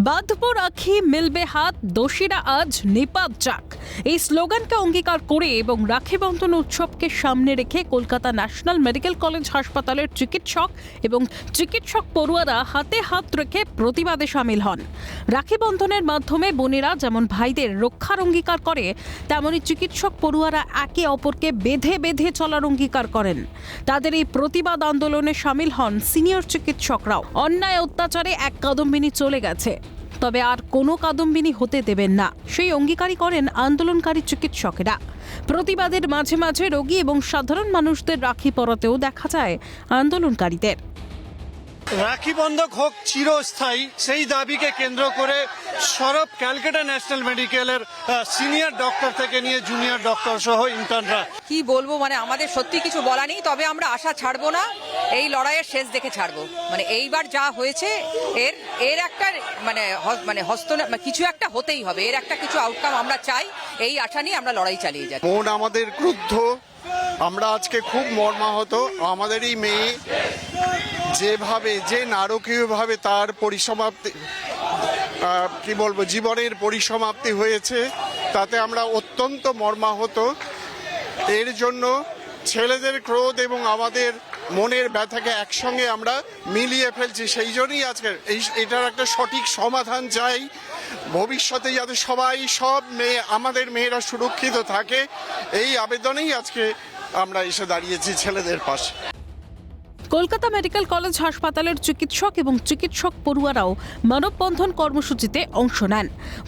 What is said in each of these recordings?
রাখি মিলবে হাত, দোষীরা আজ নিপাত যাক। এই স্লোগানকে অঙ্গীকার করে এবং রাখি বন্ধন উৎসবকে সামনে রেখে কলকাতা ন্যাশনাল মেডিকেল কলেজ হাসপাতালের চিকিৎসক এবং চিকিৎসক পড়ুয়ারা হাতে হাত রেখে প্রতিবাদে সামিল হন। রাখি বন্ধনের মাধ্যমে বোনেরা যেমন ভাইদের রক্ষার অঙ্গীকার করে, তেমনি চিকিৎসক পড়ুয়ারা একে অপরকে বেঁধে বেঁধে চলার অঙ্গীকার করেন। তাদের এই প্রতিবাদ আন্দোলনে সামিল হন সিনিয়র চিকিৎসকরাও। অন্যায় অত্যাচারে এক কাদম্বিনী চলে গেছে। তবে আর কোনো কাদম্বিনী হতে দেবেন না। সেই অঙ্গীকারই করেন আন্দোলনকারী চিকিৎসকেরা। প্রতিবাদের মাঝে মাঝে রোগী এবং সাধারণ মানুষদের রাখি পরাতেও দেখা যায় আন্দোলনকারীদের। রাখি বন্ধক হোক চিরস্থায়ী সেই দাবিকে কেন্দ্র করে সরব ক্যালকাটা ন্যাশনাল মেডিকেলের সিনিয়র ডক্টর থেকে নিয়ে জুনিয়র ডক্টর সহ ইন্টার্নরা। কি বলব মানে আমাদের সত্যি কিছু বলা নেই তবে আমরা আশা ছাড়বো না এই লড়াইয়ের শেষ দেখে ছাড়বো। মানে এইবার যা হয়েছে এর এর একটা মানে হ- মানে হস্ত কিছু একটা হতেই হবে এর একটা কিছু আউটকাম আমরা চাই এই আশা নিয়ে আমরা লড়াই চালিয়ে যাই মন আমাদের ক্রুদ্ধ আমরা আজকে খুব মর্মাহত আমাদের এই মেয়ে যেভাবে, যে নারকীয়ভাবে তার পরিসমাপ্তি কি বলব, জীবনের পরিসমাপ্তি হয়েছে, তাতে আমরা অত্যন্ত মর্মাহত। এর জন্য ছেলেদের ক্রোধ এবং আমাদের মনের ব্যথাকে একসঙ্গে আমরা মিলিয়ে ফেলছি। সেই জন্যই আজকে এই, এটার একটা সঠিক সমাধান চাই। ভবিষ্যতে যাতে সবাই, সব মেয়ে, আমাদের মেয়েরা সুরক্ষিত থাকে। এই আবেদনেই আজকে আমরা এসে দাঁড়িয়েছি ছেলেদের পাশে। কলকাতা মেডিকেল কলেজ হাসপাতালের চিকিৎসক এবং চিকিৎসক পড়ুয়ারাও মানববন্ধন কর্মসূচিতে অংশ নেন।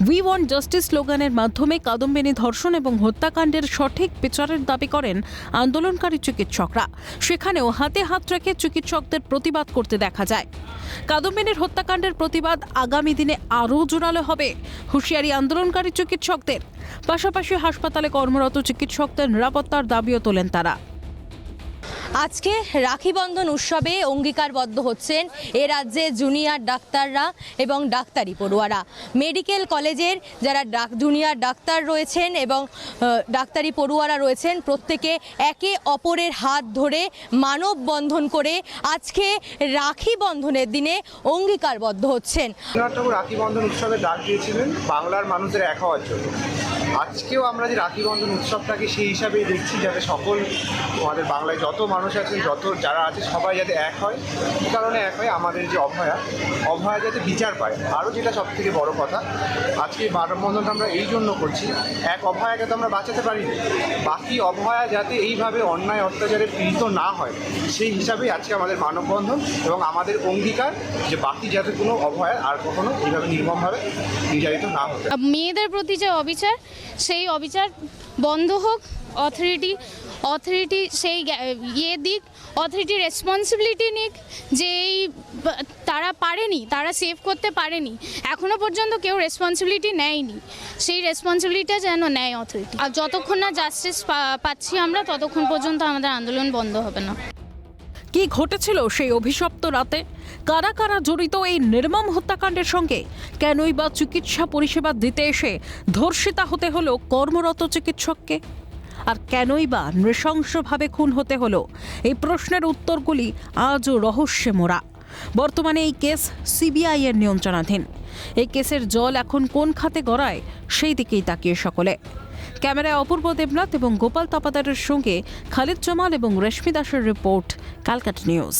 উই ওয়ান্ট জাস্টিস স্লোগানের মাধ্যমে কাদম্বিনী ধর্ষণ এবং হত্যাকাণ্ডের সঠিক বিচারের দাবি করেন আন্দোলনকারী চিকিৎসকরা। সেখানেও হাতে হাত রেখে চিকিৎসকদের প্রতিবাদ করতে দেখা যায়। কাদম্বিনীর হত্যাকাণ্ডের প্রতিবাদ আগামী দিনে আরও জোরালো হবে, হুঁশিয়ারি আন্দোলনকারী চিকিৎসকদের। পাশাপাশি হাসপাতালে কর্মরত চিকিৎসকদের নিরাপত্তার দাবিও তোলেন তারা। আজকে রাখি বন্ধন উৎসবে অঙ্গীকারবদ্ধ হচ্ছেন এ রাজ্যে জুনিয়র ডাক্তাররা এবং ডাক্তারি পড়ুয়ারা। মেডিকেল কলেজের যারা ডাক, জুনিয়র ডাক্তার রয়েছেন এবং ডাক্তারি পড়ুয়ারা রয়েছেন, প্রত্যেকে একে অপরের হাত ধরে মানববন্ধন করে আজকে রাখি বন্ধনের দিনে অঙ্গীকারবদ্ধ হচ্ছেন। রাখি বন্ধন উৎসবে ডাক দিয়েছিলেন বাংলার মানুষের এক হওয়ার জন্য। আজকেও আমরা যে রাখি বন্ধন উৎসবটাকে সেই হিসাবেই দেখছি যাতে সকল আমাদের বাংলায় যত মানুষ আছেন, যত যারা আছে, সবাই যাতে এক হয়। এই কারণে এক হয়? আমাদের যে অভয়া অভয়া যাতে বিচার পায়, আরও যেটা সব থেকে বড় কথা, আজকে মানববন্ধনটা আমরা এই জন্য করছি, এক অভয়াকে তো আমরা বাঁচাতে পারিনি। বাকি অভয়া যাতে এইভাবে অন্যায়, অত্যাচারে পীড়িত না হয়, সেই হিসাবেই আজকে আমাদের মানববন্ধন এবং আমাদের অঙ্গীকার যে বাকি যাতে কোনো অভয়া আর কখনো এইভাবে নির্মমভাবে নির্যাতিত না হয় মেয়েদের প্রতি যে অবিচার সেই অবিচার বন্ধ হোক অথরিটি অথরিটি সেই ইয়ে দিক অথরিটি রেসপন্সিবিলিটি নিক, যে এই তারা পারেনি, তারা সেভ করতে পারেনি, এখনও পর্যন্ত কেউ রেসপন্সিবিলিটি নেয়নি। সেই রেসপন্সিবিলিটিটা যেন নেয় অথরিটি আর যতক্ষণ না জাস্টিস পাচ্ছি আমরা, ততক্ষণ পর্যন্ত আমাদের আন্দোলন বন্ধ হবে না। কি ঘটেছিল সেই অভিশপ্ত রাতে? কারা কারা জড়িত এই নির্মম হত্যাকাণ্ডের সঙ্গে? কেনই বা চিকিৎসা পরিষেবা দিতে এসে ধর্ষিতা হতে হলো কর্মরত চিকিৎসককে? আর কেনই বা নৃশংসভাবে খুন হতে হলো? এই প্রশ্নের উত্তরগুলি আজও রহস্যে মোড়া বর্তমানে এই কেস সিবিআই এর নিয়ন্ত্রণাধীন। এই কেসের জল এখন কোন খাতে গড়ায়, সেই দিকেই তাকিয়ে সকলে। ক্যামেরায় অপূর্ব দেবনাথ এবং গোপাল তপাদারের সঙ্গে খালিদ জমাল এবং রেশমি দাসের রিপোর্ট ক্যালকাটা নিউজ।